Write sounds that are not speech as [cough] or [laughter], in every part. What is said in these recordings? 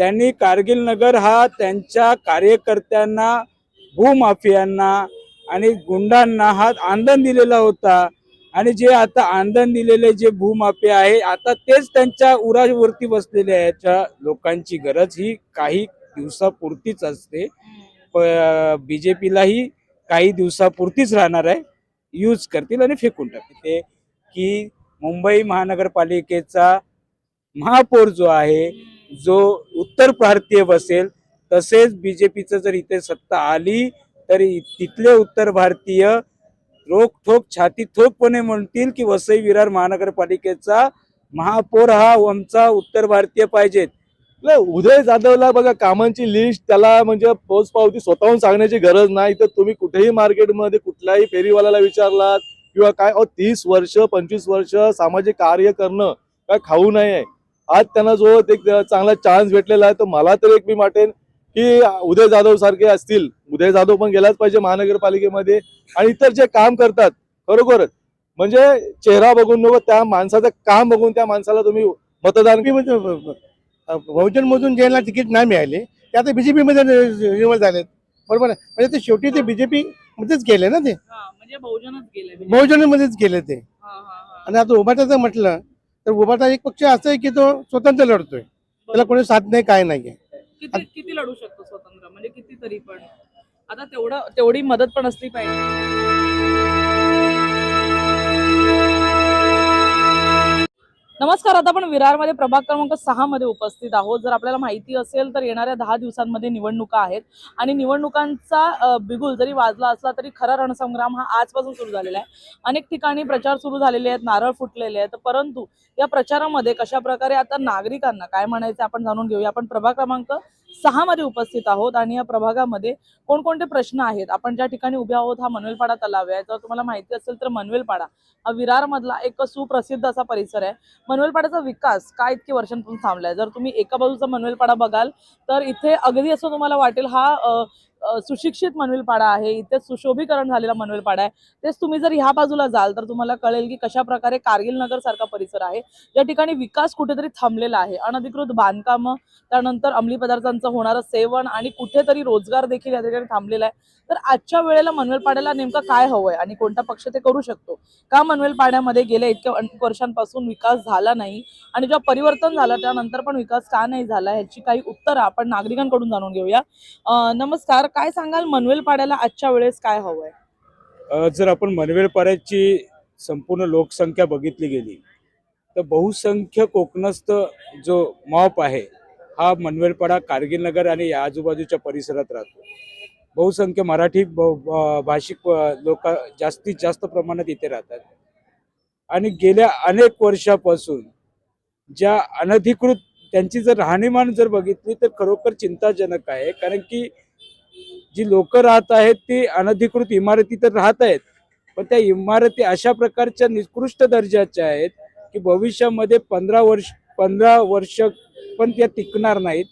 त्यांनी कारगिल नगर हा त्यांच्या कार्यकर्त्यांना भूमाफियांना आणि गुंडांना हा आंदण दिलेला होता. आणि जे आता आंदण दिलेले जे भूमाफिया आहे आता तेच त्यांच्या उरावरती बसलेले याच्या लोकांची गरज ही काही दिवसापुरतीच असते. बीजेपीलाही काही दिवसापुरतीच राहणार आहे. यूज करतील आणि फेकून टाकतील. ते की मुंबई महानगरपालिकेचा महापौर जो आहे जो उत्तर भारतीय बसेल तसेच बीजेपीचं जर इथे सत्ता आली तर तिथले उत्तर भारतीय रोखोक छाती ठोकपणे म्हणतील की वसई विरार महानगरपालिकेचा महापौर हा आमचा उत्तर भारतीय पाहिजेत. उदय जाधवला बघा कामांची लिस्ट त्याला म्हणजे पोचपावती स्वतःहून सांगण्याची गरज नाही. तर तुम्ही कुठेही मार्केटमध्ये कुठल्याही फेरीवाल्याला विचारलात किंवा काय तीस वर्ष पंचवीस वर्ष सामाजिक कार्य करणं काय खाऊ नये. आज त्यांना जो एक चांगला चान्स भेटलेला आहे तर मला तर एक मी वाटेन की उदय जाधव सारखे असतील. उदय जाधव पण गेलाच पाहिजे महानगरपालिकेमध्ये. आणि इतर जे काम करतात खरोखरच. म्हणजे चेहरा बघून नको त्या माणसाचं काम बघून त्या माणसाला तुम्ही मतदान बहुजन मधून ज्यांना तिकीट नाही मिळाले ते आता बीजेपी मध्ये निवड झालेत. बरोबर आहे. म्हणजे ते शेवटी ते बीजेपी मध्येच गेले ना ते? हा, म्हणजे बहुजनच गेले. बहुजन मध्येच गेले ते. हा, हा, हा. आणि आता उभाटाचं म्हटलं तर उभाटा एक पक्ष असं आहे की तो स्वतंत्र लढतोय. त्याला कोणी साथ नाही काय नाहीये किती किती लढू शकतो स्वतंत्र? म्हणजे किती तरी पण. आता तेवढं तेवढी मदत पण असली पाहिजे. नमस्कार आता आपण विरारमध्ये प्रभाग क्रमांक सहा मध्ये उपस्थित आहोत. जर आपल्याला माहिती असेल तर येणाऱ्या दहा दिवसांमध्ये निवडणुका आहेत आणि निवडणुकांचा बिगुल जरी वाजला असला तरी खरा रणसंग्राम हा आजपासून सुरू झालेला आहे. अनेक ठिकाणी प्रचार सुरू झालेले आहेत नारळ फुटलेले आहेत. परंतु या प्रचारामध्ये कशा प्रकारे आता नागरिकांना काय म्हणायचं आपण जाणून घेऊया. आपण प्रभाग क्रमांक सहा मध्ये उपस्थित आहोत आणि या प्रभागामध्ये कोणकोणते प्रश्न आहेत? आपण ज्या ठिकाणी उभे आहोत हा मनवेलपाडा तलाव आहे. जर तुम्हाला माहिती असेल तर मनवेलपाडा हा विरार मधला एक सुप्रसिद्ध असा परिसर आहे. मनवेलपाड्याचा विकास काय इतके वर्षांपासून थांबलाय? जर तुम्ही एका बाजूचा मनवेलपाडा बघाल तर इथे अगदी असं तुम्हाला वाटेल हा सुशिक्षित मनवेलपाडा आहे इथे सुशोभीकरण झालेला मनवेलपाडा आहे. तेच तुम्ही जर ह्या बाजूला जाल तर तुम्हाला कळेल की कशा प्रकारे कारगिल नगर सारखा परिसर आहे. ज्या ठिकाणी विकास कुठेतरी थांबलेला आहे. अनधिकृत बांधकामं त्यानंतर अंमली पदार्थांचं होणारं सेवन आणि कुठेतरी रोजगार देखील या ठिकाणी थांबलेला आहे. तर आजच्या वेळेला मनवेलपाड्याला नेमकं काय हवंय आणि कोणता पक्ष ते करू शकतो? का मनवेलपाड्यामध्ये गेल्या इतक्या अनेक वर्षांपासून विकास झाला नाही आणि जेव्हा परिवर्तन झालं त्यानंतर पण विकास का नाही झाला ह्याची काही उत्तरं आपण नागरिकांकडून जाणून घेऊया. नमस्कार काय सांगाल मनवेल पाड्याला आजच्या वेळेस काय हवंय? जर आपण मनवेल पाड्याची संपूर्ण लोकसंख्या बघितली गेली तर बहुसंख्य कोकणस्थ जो मॉप आहे हा मनवेलपाडा कारगिल नगर आणि या आजूबाजूच्या परिसरात राहतो. बहुसंख्य मराठी भाषिक लोक जास्तीत जास्त प्रमाणात इथे राहतात. आणि गेल्या अनेक वर्षापासून ज्या अनधिकृत त्यांची जर राहणीमान जर बघितली तर खरोखर चिंताजनक आहे. कारण की जी लोक राहत आहेत ती अनधिकृत इमारती तर राहत आहेत पण त्या इमारती अशा प्रकारच्या निकृष्ट दर्जाच्या आहेत की भविष्यामध्ये पंधरा वर्ष पंधरा वर्ष पण त्या टिकणार नाहीत.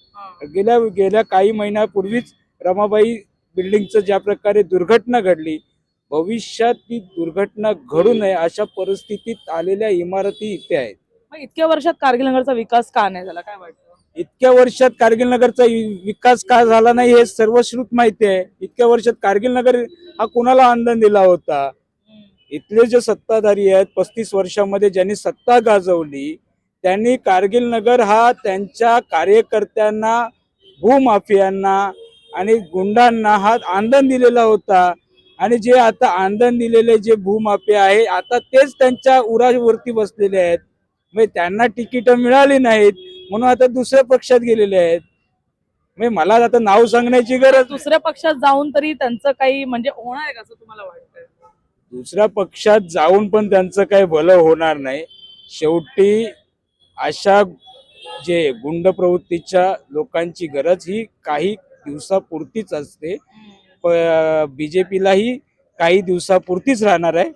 गेल्या गेल्या काही महिन्यापूर्वीच रमाबाई बिल्डिंगचं ज्या प्रकारे दुर्घटना घडली भविष्यात ती दुर्घटना घडू नये अशा परिस्थितीत आलेल्या इमारती इथे आहेत. इतक्या वर्षात कारगिल नगरचा विकास का नाही झाला? काय वाटतं? इतक्या वर्षात कारगिल नगरचा विकास का झाला नाही हे सर्वश्रुत माहिती आहे. इतक्या वर्षात कारगिल नगर हा कुणाला आंदोलन दिला होता? इथले जे सत्ताधारी आहेत पस्तीस वर्षामध्ये ज्यांनी सत्ता गाजवली त्यांनी कारगिल नगर हा त्यांच्या कार्यकर्त्यांना भूमाफियांना आणि गुंडांना हा आंदन दिलेला होता. आणि जे आता आंदन दिलेले जे भूमाफिया आहे आता तेच त्यांच्या उरावरती बसलेले आहेत. म्हणजे त्यांना तिकीट मिळाली नाहीत. म्हणून आता दुसऱ्या पक्षात गेलेले आहेत. म्हणजे मला आता नाव सांगण्याची गरज दुसऱ्या पक्षात जाऊन तरी त्यांचं काही म्हणजे होणार आहे का असं तुम्हाला वाटतं दुसऱ्या पक्षात जाऊन पण त्यांचं काही भलं होणार नाही. शेवटी अशा जे गुंड प्रवृत्तीच्या लोकांची गरज ही काही दिवसापुरतीच असते. बीजेपीलाही काही दिवसापुरतीच राहणार आहे.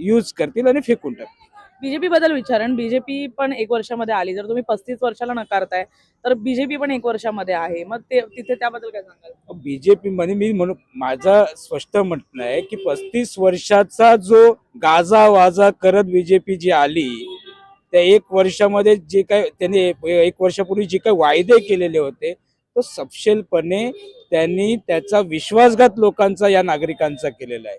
यूज करतील आणि फेकून टाकतील. बीजेपी बद्दल विचारण बीजेपी पण एक वर्षामध्ये आली. जर तुम्ही पस्तीस वर्षाला नकारताय तर बीजेपी पण एक वर्षामध्ये आहे. मग ते तिथे त्याबद्दल काय सांगाल? बीजेपी मध्ये मी म्हणू माझं स्पष्ट म्हणणं आहे की पस्तीस वर्षाचा जो गाजा वाजा करत बीजेपी जी आली त्या एक वर्षामध्ये जे काय त्यांनी एक वर्षापूर्वी जे काही वायदे केलेले होते तो सपशेलपणे त्यांनी त्याचा विश्वासघात लोकांचा या नागरिकांचा केलेला आहे.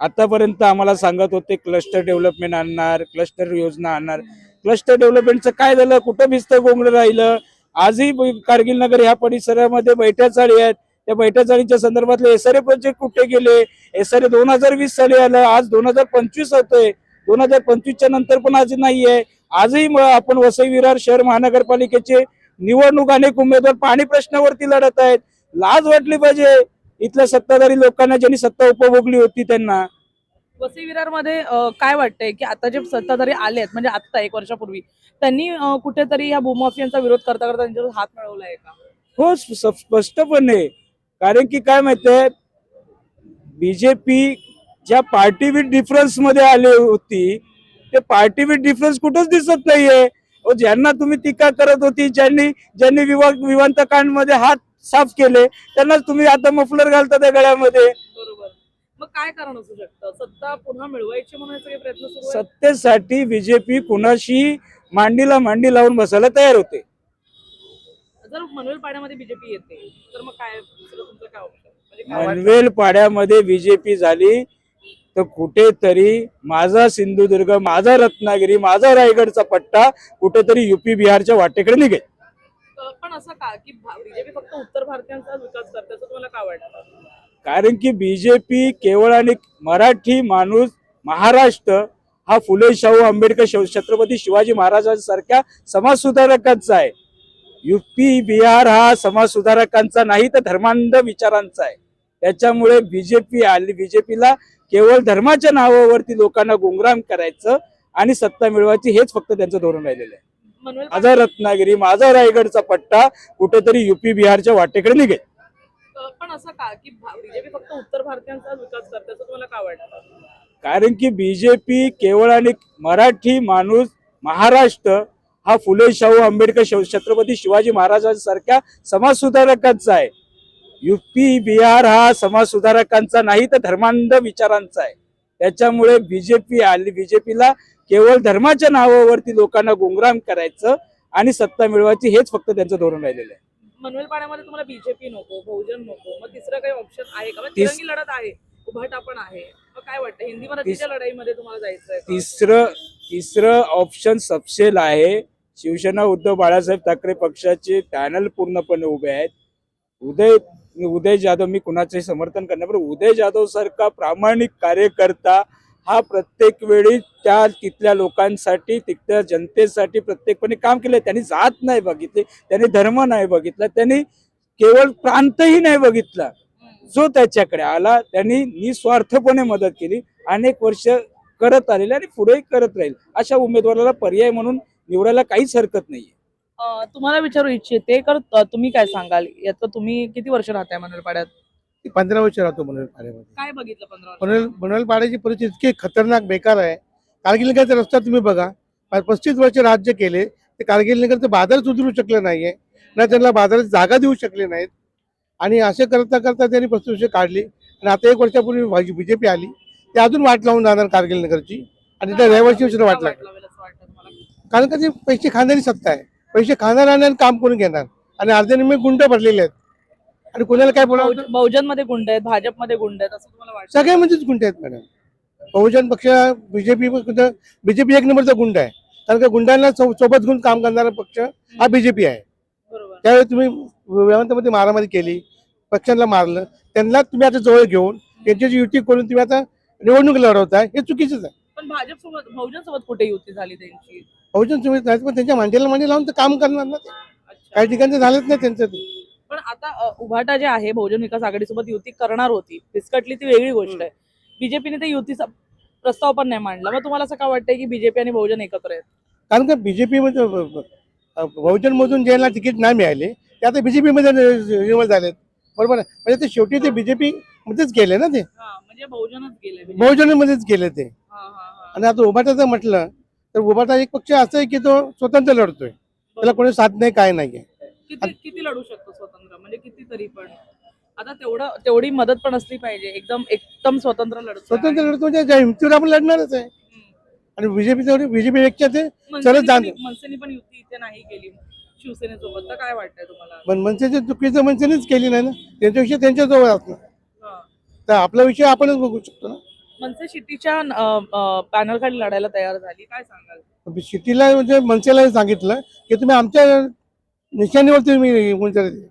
आतापर्यंत आम्हाला सांगत होते क्लस्टर डेव्हलपमेंट आणणार क्लस्टर योजना आणणार. क्लस्टर डेव्हलपमेंटचं काय झालं? कुठं भिस्त गोंगलं राहिलं? आजही कारगिल नगर ह्या परिसरामध्ये बैठ्या चाळी आहेत. त्या बैठ्या चाळीच्या संदर्भातले एसआरए प्रोजेक्ट कुठे गेले? एसआरए दोन हजार वीस साली आलं आज दोन हजार पंचवीस होतोय. दोन हजार पंचवीसच्या नंतर पण आज नाहीये आजही आपण वसई विरार शहर महानगरपालिकेचे निवडणूक अनेक उमेदवार पाणी प्रश्नावरती लढत आहेत. लाज वाटली पाहिजे. इथल्या सत्ताधारी लोकांना ज्यांनी सत्ता उपभोगली होती त्यांना. वसई विरारमध्ये अ, काय वाटतंय की आता जे सत्ताधारी आलेत म्हणजे आता एक वर्षापूर्वी त्यांनी कुठेतरी ह्या भूमाफियांचा विरोध करता करता त्यांच्यावर हात मिळवलाय का? हो स्पष्टपणे. कारण की काय माहितीये बीजेपी ज्या पार्टी विथ डिफरन्समध्ये आली होती ते पार्टी विथ डिफरन्स कुठंच दिसत नाहीये. ज्यांना तुम्ही टीका करत होती ज्यांनी ज्यांनी विवाह विवांतकांडमध्ये हात साफ केले. त्यांनाच तुम्ही आता मफलर घालता त्या गळ्यामध्ये. बरोबर. मग काय कारण असू शकतं? सत्ता पुन्हा मिळवायची म्हणून हे सगळे प्रयत्न सुरू आहेत? सत्तेसाठी बीजेपी कुणाशी मांडीला मांडी लावून बसायला तयार होते. जर मनवेल पाड्यामध्ये बीजेपी येते तर मग काय दुसरं तुमचं काय म्हणजे काय वाटतं? मनवेल पाड्यामध्ये बीजेपी झाली तर कुठेतरी माझा सिंधुदुर्ग माझा रत्नागिरी माझा रायगडचा पट्टा कुठेतरी युपी बिहारच्या वाटेकडे निघेल. पण असं का की बीजेपी फक्त उत्तर भारतीयांचा विकास करते असं तुम्हाला का वाटतं? कारण की बीजेपी केवळ आणि मराठी माणूस महाराष्ट्र हा फुले शाहू आंबेडकर छत्रपती शिवाजी महाराजांसारख्या समाज सुधारकांचा आहे युपी बिहार हा समाज सुधारकांचा नाही तर धर्मांध विचारांचा आहे. त्याच्यामुळे बीजेपी आली बीजेपीला केवळ धर्माच्या नावावरती लोकांना गुंगराम करायचं आणि सत्ता मिळवायची हेच फक्त त्यांचं धोरण राहिलेलं आहे. माझा रत्नागिरी माझा रायगडचा पट्टा कुठेतरी युपी बिहारच्या वाटेकडे निघेल. पण असं का की बीजेपी फक्त उत्तर भारतीयांचा विकास करते असं तुम्हाला काय वाटतं? कारण की बीजेपी केवळ आणि मराठी माणूस महाराष्ट्र हा फुले शाहू आंबेडकर छत्रपती शिवाजी महाराजांसारख्या समाज सुधारकांचा आहे. युपी बिहार हा समाज सुधारकांचा नाही तर धर्मांध विचारांचा आहे. त्याच्यामुळे बीजेपी आली बीजेपीला केवळ धर्माच्या नावावरती लोकांना गुंगराम करायचं आणि सत्ता मिळवायची हेच फक्त त्यांचं धोरण राहिलेलं आहे. मनवेल पाड्यामध्ये तुम्हाला बीजेपी नको बहुजन नको मग तिसरं काही ऑप्शन आहे का? मग तीस- तिरंगी लढत आहे उभाटा पण आहे. मग काय वाटतं? हिंदी मराठीच्या लढाईमध्ये तुम्हाला जायचं आहे का? तिसरं तिसरं ऑप्शन सपशेल आहे. शिवसेना उद्धव बाळासाहेब ठाकरे पक्षाचे पॅनल पूर्णपणे उभे आहेत. उदय उदय जाधव मी कुणाचे समर्थन करणार पण उदय जाधव सारखा प्रामाणिक कार्यकर्ता हा प्रत्येक वेळी त्या तिथल्या लोकांसाठी तिथल्या जनतेसाठी प्रत्येकपणे काम केलं. त्यांनी जात नाही बघितली त्यांनी धर्म नाही बघितला त्यांनी केवळ प्रांतही नाही बघितला. जो त्याच्याकडे आला त्यांनी निस्वार्थपणे मदत केली अनेक वर्ष करत आलेले आणि पुढेही करत राहील. अशा उमेदवाराला पर्याय म्हणून निवडायला काहीच हरकत नाहीये. तुम्हाला विचारू इच्छिते तर तुम्ही काय सांगाल? यात तुम्ही किती वर्ष राहताय मनवेल पाड्यात पंधरा वर्ष राहतो मनोहर पाड्यामध्ये काय बघितलं पंधरा मनोहर वर्ष मनोहर पाड्याची परिस्थिती इतकी खतरनाक बेकार आहे. कारगिल नगरचा रस्ता तुम्ही बघा. प- पस्तीस वर्ष राज्य केले. ते कारगिल नगरचं बाजार सुधरू शकलं नाहीये. ना त्यांना बाजारात जागा देऊ शकले नाहीत. आणि असे करता करता त्यांनी पस्तीस वर्ष काढली. आणि आता एक वर्षापूर्वी बीजेपी आली. ते अजून वाट लावून जाणार कारगिल नगरची आणि त्या रहिवासी विषयी वाट लागली लावेल. असं वाटतं तुम्हाला? कारण का ते पैसे खाणारी सत्ता आहे. पैसे खाणार आणि काम करून घेणार. आणि अर्धे निम्मे गुंड भरलेले आहेत. आणि कोणाला काय बोलावं बहुजन- बहुजनमध्ये गुंड आहेत भाजपमध्ये गुंड आहेत असं तुम्हाला वाटतं? सगळ्यामध्येच गुंड आहेत मॅडम बहुजन पक्ष बीजेपी बीजेपी एक नंबरचा गुंड आहे. कारण का गुंडांना सोबत घेऊन काम करणारा पक्ष हा बीजेपी आहे. त्यावेळी तुम्ही व्यवहारामध्ये मारामारी केली पक्षांना मारलं. त्यांना तुम्ही आता जवळ घेऊन त्यांच्याची युती करून तुम्ही आता निवडणूक लढवताय हे चुकीचंच आहे. पण भाजप सोबत बहुजन सोबत कुठे युती झाली त्यांची? बहुजन तुम्ही नाही पण त्यांच्या मांडीला मांडी लावून तर काम करणार ना ते. काही ठिकाणी झालंच नाही त्यांचं ते. पण आता उभाटा जे आहे बहुजन विकास आघाडीसोबत युती करणार होती फिसकटली ती वेगळी गोष्ट आहे. बीजेपीने ते युतीचा प्रस्ताव पण नाही मांडला. मग तुम्हाला असं का वाटतंय की बीजेपी आणि बहुजन एकत्र आहेत? कारण का बीजेपी मध्ये बहुजन मधून ज्यांना तिकीट नाही मिळाले ते आता बीजेपी मध्ये निवड झालेत. बरोबर आहे? म्हणजे ते शेवटी ते बीजेपी मध्येच गेले ना ते? म्हणजे बहुजनच गेले. बहुजन मध्येच गेले ते. आणि आता उभाटा जर म्हटलं तर उभाटा एक पक्ष असं आहे की तो स्वतंत्र लढतोय. त्याला कोणी साथ नाही काय नाहीये किती किती लढू शकतो स्वतंत्र? म्हणजे किती तरी पण. आता तेवढं तेवढी मदत पण असली पाहिजे. एकदम एकदम स्वतंत्र लढतो स्वतंत्र लढतो म्हणजे ज्या हिमतीवर आपण लढणारच आहे. आणि बीजेपी बीजेपी पेक्षा ते मनसेने जाण- पण- मनसेने पण युती इथे नाही केली. शिवसेनेसोबत. तर काय वाटतंय तुम्हाला? पण मनसेची चुकीचं मनसेनेच केली नाही ना. त्यांच्याविषयी त्यांच्याजवळ असणार हा. तर आपला विषय आपणच बघू शकतो ना. मनसे शिट्टीच्या पॅनल खाली लढायला तयार झाली. काय सांगाल? सिटीला म्हणजे मनसेला सांगितलं की तुम्ही आमच्या निशाणीवर तुम्ही उमेदवारी द्या.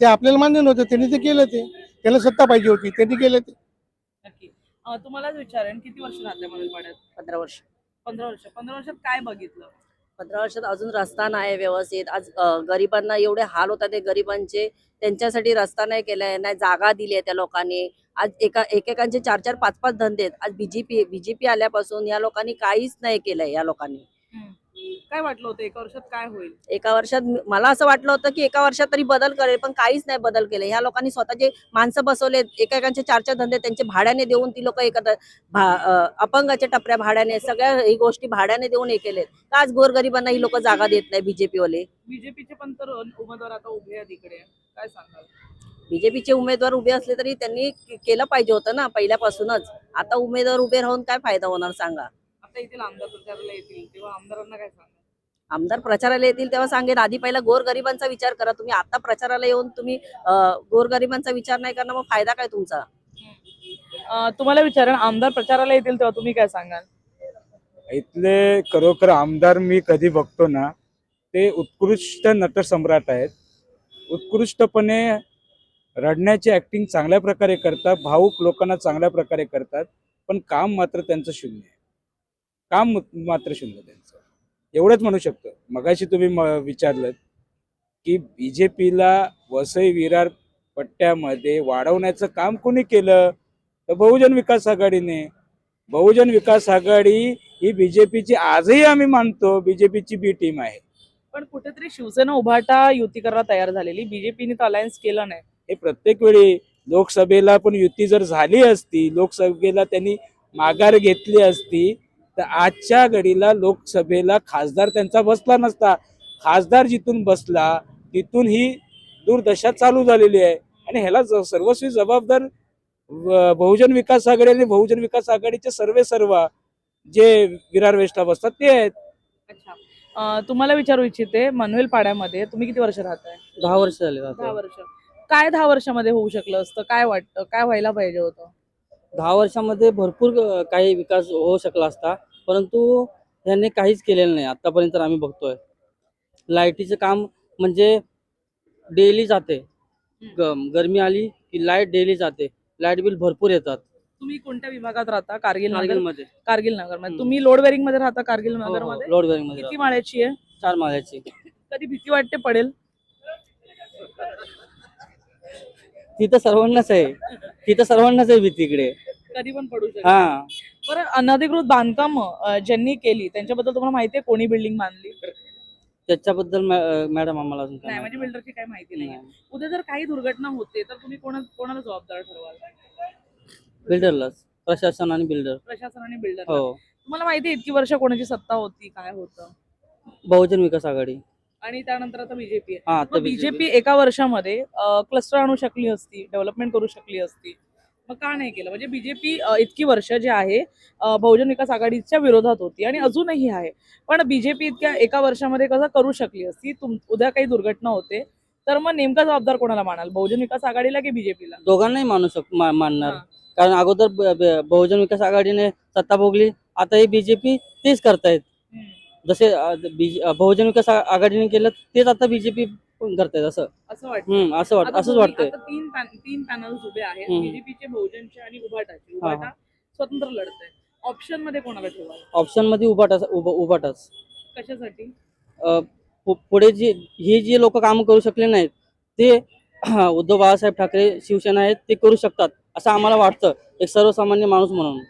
ते आपल्याला मान्य नव्हतं त्यांनी ते केलं ते. त्याला सत्ता पाहिजे होती त्यांनी केलं ते. नक्की. अं, तुम्हालाच विचारेन किती वर्ष राहते पंधरा वर्ष. पंधरा वर्ष. पंधरा वर्षात काय बघितलं? पंधरा वर्षात अजून रस्ता नाही व्यवस्थित. आज अ, गरिबांना एवढे हाल होतात ते गरिबांचे त्यांच्यासाठी रस्ता नाही केलाय नाही जागा दिली आहे त्या लोकांनी. आज एका एकेकांचे चार चार पाच पाच धंदे आहेत. आज बीजेपी बीजेपी आल्यापासून या लोकांनी काहीच नाही केलंय या लोकांनी. काय वाटलं होतं? एका वर्षात काय होईल? एका वर्षात मला असं वाटलं होतं की एका वर्षात तरी बदल करेल पण काहीच नाही बदल केले. ह्या लोकांनी स्वतःचे माणसं बसवले एकेकांचे चार चार धंदे त्यांचे भाड्याने देऊन ती लोक एकत्र अपंगाच्या टपऱ्या भाड्याने सगळ्या ही गोष्टी भाड्याने देऊन हे केलेत. का आज गोरगरिबांना ही लोक जागा देत नाही बीजेपी वाले बीजेपीचे पण तर उमेदवार आता उभे आहेत इकडे. काय सांगाल? बीजेपीचे उमेदवार उभे असले तरी त्यांनी केलं पाहिजे होतं ना पहिल्यापासूनच. आता उमेदवार उभे राहून काय फायदा होणार सांगा. आता येथील आमदार प्रचाराला येतील तेव्हा आमदारांना काय सांगाल? आमदार प्रचाराला येतील तेव्हा सांगेन. आधी पहिला गोरगरिबांचा विचार करा. तुम्ही आता प्रचाराला येऊन तुम्ही अं, गोरगरिबांचा विचार नाही करणार मग फायदा काय तुमचा? अं, तुम्हाला विचारेन आमदार प्रचाराला येतील तेव्हा तुम्ही काय सांगाल? इथले खरोखर आमदार मी कधी बघतो ना ते उत्कृष्ट नटसम्राट आहेत. उत्कृष्टपणे रडण्याची ऍक्टिंग चांगल्या प्रकारे करतात. भाऊक लोकांना चांगल्या प्रकारे करतात. पण काम मात्र त्यांचं शून्य आहे. काम मात्र शून्य त्यांचं. एवढंच म्हणू शकतो. मगाशी तुम्ही विचारलं की बी जे पीला वसई विरार पट्ट्यामध्ये वाढवण्याचं काम कोणी केलं? तर बहुजन विकास आघाडीने. बहुजन विकास आघाडी ही बीजेपीची आजही आम्ही मानतो. बीजेपीची बी टीम आहे. पण कुठेतरी शिवसेना उभाटा युती करायला तयार झालेली. बीजेपीने तर अलायन्स केलं नाही. हे प्रत्येक वेळी लोकसभेला पण युती जर झाली असती लोकसभेला त्यांनी माघार घेतली असती तर आजच्या घडीला लोकसभेला खासदार त्यांचा बसला नसता. खासदार जिथून बसला तिथून ही दुर्दशा चालू झालेली आहे. आणि ह्याला सर्वस्वी जबाबदार बहुजन विकास आघाडी आणि बहुजन विकास आघाडीचे सर्वे सर्व जे विरार वेस्टला बसतात ते आहेत. तुम्हाला विचारू इच्छिते मनवेल पाड्यामध्ये तुम्ही किती वर्ष राहताय? दहा वर्ष झाले दहा वर्ष. काय दहा वर्षामध्ये होऊ शकलं असतं? काय वाटतं? काय व्हायला पाहिजे होतं? दहा वर्षामध्ये भरपूर काही विकास होऊ शकला असता. परंतु यांनी काहीच केलेलं नाही. आतापर्यंत तर आम्ही बघतोय. लाईटीचं काम म्हणजे डेली जाते. गरमी आली की लाइट डेली जाते. लाइट बिल भरपूर येतात. तुम्ही कोणत्या विभागात राहता? कारगिल नगर? कारगिलमध्ये. कारगिल नगर. मध्ये हम्म. तुम्ही लोड बेरिंगमध्ये राहता कारगिल नगरमध्ये लोड बेअरिंगमध्ये किती. माळ्याची आहे? चार माळ्याची. कधी भीती वाटते पडेल? तिथं सर्वांनाच आहे. तिथं सर्वांनाच आहे भीती इकडे. कधी पण पडू शकते. हा. बरं अनधिकृत बांधकाम ज्यांनी केली त्यांच्याबद्दल तुम्हाला माहिती आहे कोणी बिल्डिंग बांधली? त्याच्याबद्दल मॅ- मॅडम आम्हाला अजून काय नाही म्हणजे माहिती? बिल्डरची काही माहिती नाही. नाही. उद्या जर काही दुर्घटना होते तर तुम्ही कोणा कोणाला जबाबदार ठरवाल? बिल्डरलाच प्रशासन आणि बिल्डर प्रशासन आणि बिल्डर हो. तुम्हाला माहिती आहे इतकी वर्ष कोणाची सत्ता होती काय होतं? बहुजन विकास आघाडी. आणि त्यानंतर आता बीजेपी हा आता बीजेपी एका वर्षामध्ये क्लस्टर आणू शकली असती डेव्हलपमेंट करू शकली असती. मग का नाही केलं? म्हणजे बीजेपी इतकी वर्ष जे आहे बहुजन विकास आघाडीच्या विरोधात होती आणि अजूनही आहे. पण बीजेपी इतक्या एका वर्षामध्ये कसं करू शकली असती? तुम उद्या काही दुर्घटना होते तर मग नेमका जबाबदार कोणाला मानाल? बहुजन विकास आघाडीला की बीजेपीला दोघांनाही मानू शक मा- मानणार. हा. कारण अगोदर बहुजन विकास आघाडीने सत्ता भोगली आता ही बीजेपी तेच करतायत. जसे अ, बी- अ, बहुजन विकास आ- आघाडीने केलं तेच आता बीजेपी पण करतायत असं. असं वाटतं. हम्म असं वाट आता असंच दोन्ही- वाटतंय. आता तीन पॅन- तीन पॅनल्स उभे आहेत. हम्म. बीजेपीचे बहुजनचे आणि उभाटाचे. हा. उभाटा स्वतंत्र लढत आहे ऑप्शनमध्ये कोणाला ठेवाल ऑप्शनमध्ये उभाटा उभा उभाटाच. कशासाठी? अ, पु- पुढे जी ही जी लोक काम करू शकले नाहीत ते [clears throat] उद्धव बाळासाहेब ठाकरे शिवसेना आहेत ते करू शकतात असं आम्हाला वाटतं. एक सर्वसामान्य माणूस म्हणून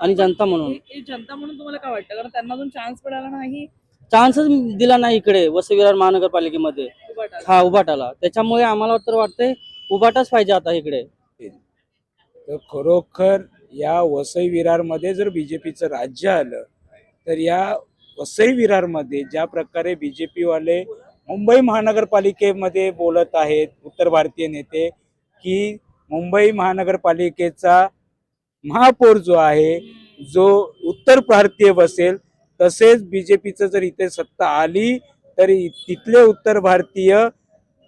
आणि जनता म्हणून. हे- हे जनता म्हणून तुम्हाला काय वाटतं? कारण त्यांना अजून चान्स मिळाला नाही. चान्सच दिला नाही इकडे वसई विरार महानगरपालिकेमध्ये. हा उभाटाला. त्याच्यामुळे आम्हाला तर वाटतंय उभाटाच पाहिजे आता इकडे. तर खरोखर या वसई विरारमध्ये जर बीजेपीचं राज्य आलं तर या वसई विरारमध्ये ज्या प्रकारे बीजेपी वाले मुंबई महानगरपालिकेमध्ये बोलत आहेत उत्तर भारतीय नेते की मुंबई महानगरपालिकेचा महापौर जो आहे जो उत्तर भारतीय बसेल तसेच बीजेपीचं जर इथे सत्ता आली तरी तिथले उत्तर भारतीय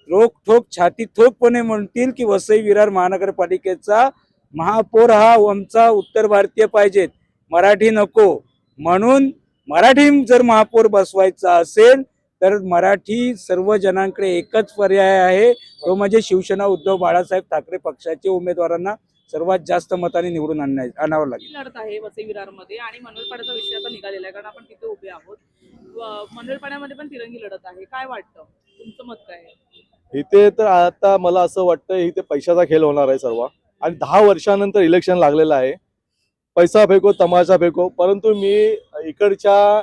रोखठोक छाती ठोकपणे म्हणतील की वसई विरार महानगरपालिकेचा महापौर हा आमचा उत्तर भारतीय पाहिजेत. मराठी नको. म्हणून मराठी जर महापौर बसवायचा असेल तर मराठी सर्व जणांकडे एकच पर्याय आहे. तो म्हणजे शिवसेना उद्धव बाळासाहेब ठाकरे पक्षाचे उमेदवारांना सर्वात जास्त मताने निवडून आणण्या आणावं लागेल. लढत आहे वसई विरारमध्ये आणि मनोरपाड्याचा विषय आता निघालेला आहे कारण आपण तिथे उभे आहोत. मनोरपाड्यामध्ये पण तिरंगी लढत आहे. काय वाटतं? तुमचं मत काय आहे? इथे तर आता मला असं वाटतं इथे पैशाचा खेळ होणार आहे सर्व. आणि दहा वर्षानंतर इलेक्शन लागलेलं आहे. पैसा फेको तमाशा फेको. परंतु मी इकडच्या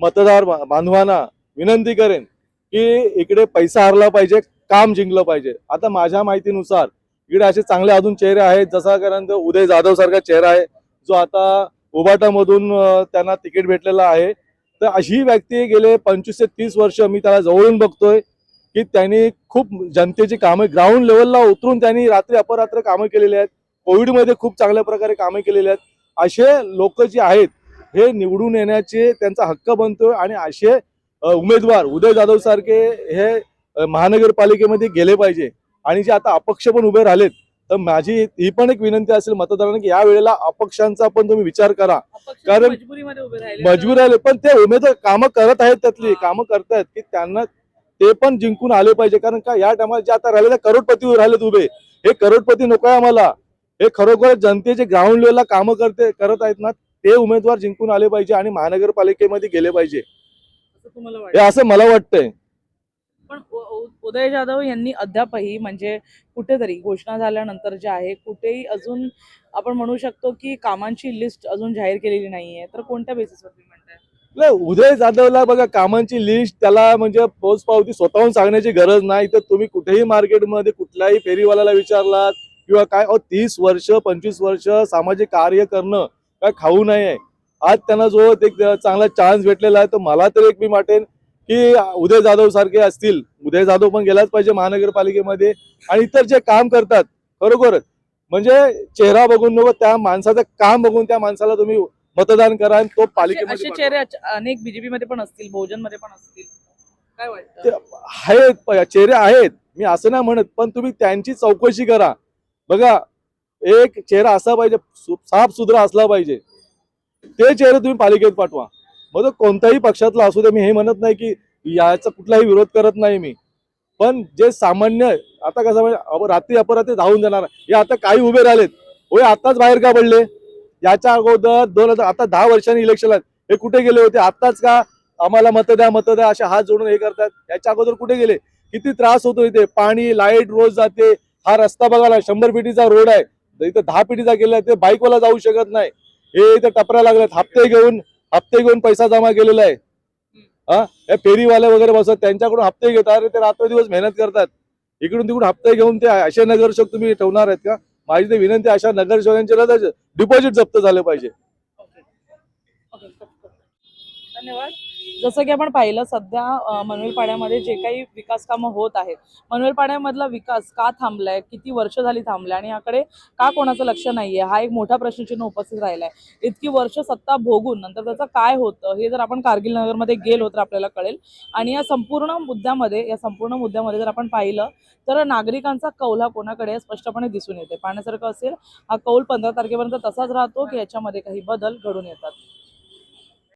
मतदार बांधवांना विनंती करेन की इकडे पैसा हरला पाहिजे काम जिंकलं पाहिजे. आता माझ्या माहितीनुसार इकडे असे चांगले अजून चेहरे आहेत जसा कारण उदय जाधव सारखा चेहरा आहे जो आता उबाटामधून त्यांना तिकीट भेटलेलं आहे. तर अशी व्यक्ती गेले पंचवीस ते तीस वर्ष मी त्याला जवळून बघतोय की त्यांनी खूप जनतेची कामं ग्राउंड लेवलला उतरून त्यांनी रात्री अपरात्र कामं केलेली आहेत. कोविडमध्ये खूप चांगल्या प्रकारे कामं केलेली आहेत. असे लोक जे आहेत हे निवडून येण्याचे त्यांचा हक्क बनतोय आणि असे उमेदवार उदय जाधव सारखे हे महानगरपालिकेमध्ये गेले पाहिजे. आणि जे आता अपक्ष पण उभे राहिलेत तर माझी ही पण एक विनंती असेल मतदारांना की या वेळेला अपक्षांचा पण तुम्ही विचार करा. कारण राहिले. मजबूर आले पण ते उमेदवार कामं करत आहेत त्यातली कामं करतायत की त्यांना ते पण जिंकून आले पाहिजे. कारण का या टायमाला जे आता राहिलेले करोडपती राहिलेत उभे हे करोडपती नको आहे आम्हाला. हे खरोखर जनतेचे ग्राउंड लेवलला कामं करते करत आहेत ना ते उमेदवार जिंकून आले पाहिजे आणि महानगरपालिकेमध्ये गेले पाहिजे. हे असं मला वाटतंय. पण उदय जाधव यांनी अद्यापही म्हणजे कुठेतरी घोषणा झाल्यानंतर जे आहे कुठेही अजून आपण म्हणू शकतो की कामांची लिस्ट अजून जाहीर केलेली नाहीये. तर कोणत्या बेसिसवर तुम्ही म्हणताय? नाही, उदय जाधवला बघा कामांची लिस्ट त्याला म्हणजे पोचपावती स्वतःहून सांगण्याची गरज नाही. तर तुम्ही कुठेही मार्केटमध्ये कुठल्याही फेरीवाल्याला विचारलात किंवा काय तीस वर्ष पंचवीस वर्ष सामाजिक कार्य करणं काय खाऊ नये. आज त्यांना जो एक चांगला चान्स भेटलेला आहे तर मला तर एक मी वाटेन की उदय जाधव सारखे असतील उदय जाधव पण गेलाच पाहिजे महानगरपालिकेमध्ये आणि इतर जे काम करतात खरोखरच म्हणजे चेहरा बघून नको त्या माणसाचं काम बघून त्या माणसाला तुम्ही मतदान करा आणि तो पालिकेमध्ये. चेहरे अनेक बीजेपी मध्ये पण असतील बहुजनमध्ये पण असतील. काय वाटतं? ते आहेत चेहरे आहेत. मी असं नाही म्हणत पण तुम्ही त्यांची चौकशी करा. बघा एक चेहरा असा पाहिजे साफ सुधरा असला पाहिजे. ते चेहरे तुम्ही पालिकेत पाठवा. हो मग तो कोणत्याही पक्षातला असू दे मी हे म्हणत नाही की याचा कुठलाही विरोध करत नाही मी. पण जे सामान्य आता कसं म्हणजे रात्री अपरात्री धावून जाणार हे आता काही उभे राहिलेत. होय आताच बाहेर का पडले? याच्या अगोदर दोन हजार आता दहा वर्षांनी इलेक्शन हे कुठे गेले होते? आताच का आम्हाला मत द्या मत द्या असे हात जोडून हे करतात? याच्या अगोदर कुठे गेले? किती त्रास होतो इथे. पाणी लाइट रोज जाते. हा रस्ता बघायला शंभर पिटीचा रोड आहे. तर इथं दहा पिटीचा गेला ते बाईकवाला जाऊ शकत नाही. हे इथं टपऱ्या लागल्यात. हप्ते घेऊन हप्ते घेऊन पैसा जमा केलेला आहे. हा? हे फेरीवाले वगैरे बसतात त्यांच्याकडून हप्ते घेतात. अरे ते रात्र दिवस मेहनत करतात. इकडून तिकडून हप्ते घेऊन ते असे नगरसेवक तुम्ही ठेवणार आहेत का? माझी ते विनंती अशा नगरसेवकांचे डिपॉझिट जप्त झाले पाहिजे. धन्यवाद. जसं की आपण पाहिलं सध्या मनवेल मनोरपाड्यामध्ये जे काही विकास कामं होत आहेत मनोरपाड्यामधला विकास का थांबलाय किती वर्ष झाली थांबलाय आणि याकडे का कोणाचं लक्ष नाहीये हा एक मोठा प्रश्नचिन्ह उपस्थित राहिलाय. इतकी वर्ष सत्ता भोगून नंतर त्याचं काय होतं हे जर आपण कारगिल नगरमध्ये गेलो तर आपल्याला कळेल. आणि या संपूर्ण मुद्द्यामध्ये या संपूर्ण मुद्द्यामध्ये जर आपण पाहिलं तर नागरिकांचा कौल हा कोणाकडे स्पष्टपणे दिसून येते. पाहण्यासारखं असेल हा कौल पंधरा तारखेपर्यंत तसाच राहतो की याच्यामध्ये काही बदल घडून येतात.